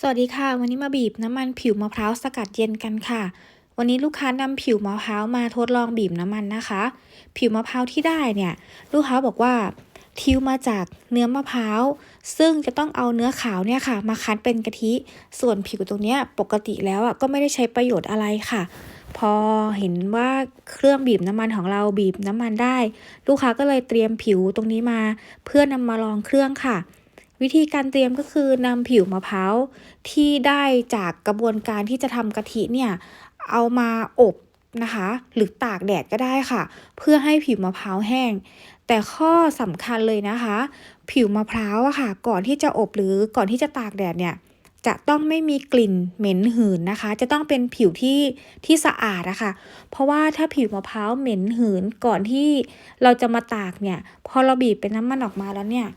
สวัสดีค่ะ วันนี้มาบีบน้ำมันผิวมะพร้าวสกัดเย็นกันค่ะ วันนี้ลูกค้านำผิวมะพร้าวมาทดลองบีบน้ำมันนะคะ ผิวมะพร้าวที่ได้เนี่ย ลูกค้าบอกว่าทิวมาจากเนื้อมะพร้าว ซึ่งจะต้องเอาเนื้อขาวเนี่ยค่ะ มาคั้นเป็นกะทิ ส่วนผิวตรงเนี้ยปกติแล้วอะก็ไม่ได้ใช้ประโยชน์อะไรค่ะ พอเห็นว่าเครื่องบีบน้ำมันของเราบีบน้ำมันได้ ลูกค้าก็เลยเตรียมผิวตรงนี้มา เพื่อนำมาลองเครื่องค่ะ วิธีการเตรียมก็คือนำผิวมะพร้าวที่ได้จากกระบวนการที่จะทำกะทิเนี่ยเอามาอบนะคะ หรือตากแดดก็ได้ค่ะ เพื่อให้ผิวมะพร้าวแห้ง แต่ข้อสำคัญเลยนะคะ ผิวมะพร้าวอะค่ะ ก่อนที่จะอบหรือก่อนที่จะตากแดดเนี่ยจะต้องไม่มีกลิ่นเหม็นหืนนะคะ จะต้องเป็นผิวที่ที่สะอาดอะคะเพราะว่าถ้าผิวมะพร้าวเหม็นหืนก่อนที่เราจะมาตากเนี่ย พอเราบีบเป็นน้ำมันออกมาแล้วเนี่ย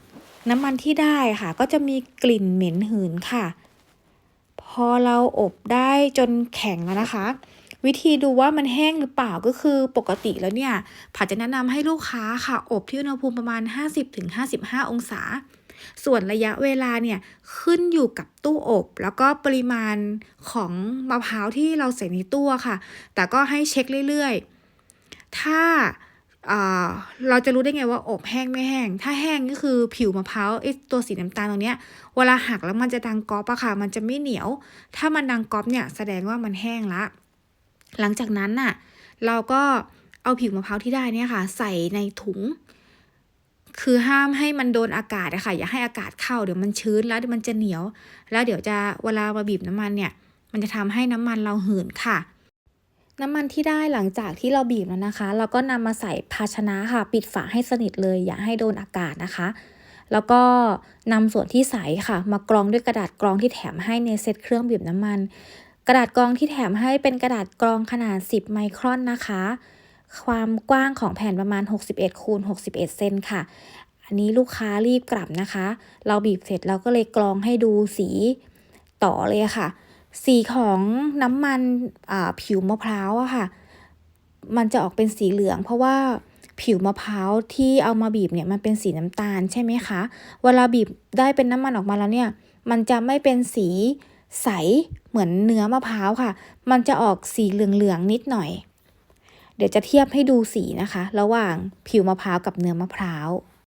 น้ำมันที่ได้ค่ะ ก็จะมีกลิ่นเหม็นหืนค่ะ พอเราอบได้จนแข็งแล้วนะคะ วิธีดูว่ามันแห้งหรือเปล่าก็คือปกติแล้วเนี่ยผัดจะแนะนำให้ลูกค้าค่ะ อบที่อุณหภูมิประมาณ 50-55 องศา ส่วนระยะเวลาเนี่ยขึ้นอยู่กับตู้อบ แล้วก็ปริมาณของมะพร้าวที่เราใส่ในตู้ค่ะ แต่ก็ให้เช็คเรื่อยๆ ถ้า เราจะรู้ได้ไงว่าอบแห้งไม่แห้ง ถ้าแห้งก็คือผิวมะพร้าวไอ้ตัวสีน้ำตาลตรงเนี้ย เวลาหักแล้วมันจะดังก๊อบอะค่ะ มันจะไม่เหนียว ถ้ามันดังก๊อบเนี่ยแสดงว่ามันแห้งละ หลังจากนั้นน่ะ เราก็เอาผิวมะพร้าวที่ได้เนี่ยค่ะ ใส่ในถุง คือห้ามให้มันโดนอากาศอะค่ะ อย่าให้อากาศเข้าเดี๋ยวมันชื้นแล้วเดี๋ยวมันจะเหนียว แล้วเดี๋ยวจะเวลามาบีบน้ำมันเนี่ย มันจะทำให้น้ำมันเราหืนค่ะ น้ำมันที่ได้หลังจากที่เราบีบแล้วนะคะ เราก็นำมาใส่ภาชนะค่ะ ปิดฝาให้สนิทเลย อย่าให้โดนอากาศนะคะ แล้วก็นำส่วนที่ใสค่ะ มากรองด้วยกระดาษกรองที่แถมให้ในเซตเครื่องบีบน้ำมัน กระดาษกรองที่แถมให้เป็นกระดาษกรองขนาด 10 ไมครอนนะคะ ความกว้างของแผ่นประมาณ 61คูณ61 เซนค่ะ อันนี้ลูกค้ารีบกลับนะคะ เราบีบเสร็จเราก็เลยกรองให้ดูสีต่อเลยค่ะ สีของน้ำมันผิวมะพร้าวอะค่ะ มันจะออกเป็นสีเหลือง เพราะว่าผิวมะพร้าวที่เอามาบีบเนี่ยมันเป็นสีน้ำตาลใช่ไหมคะ เวลาบีบได้เป็นน้ำมันออกมาแล้วเนี่ย มันจะไม่เป็นสีใสเหมือนเนื้อมะพร้าวค่ะ มันจะออกสีเหลืองๆนิดหน่อย เดี๋ยวจะเทียบให้ดูสีนะคะ ระหว่างผิวมะพร้าวกับเนื้อมะพร้าว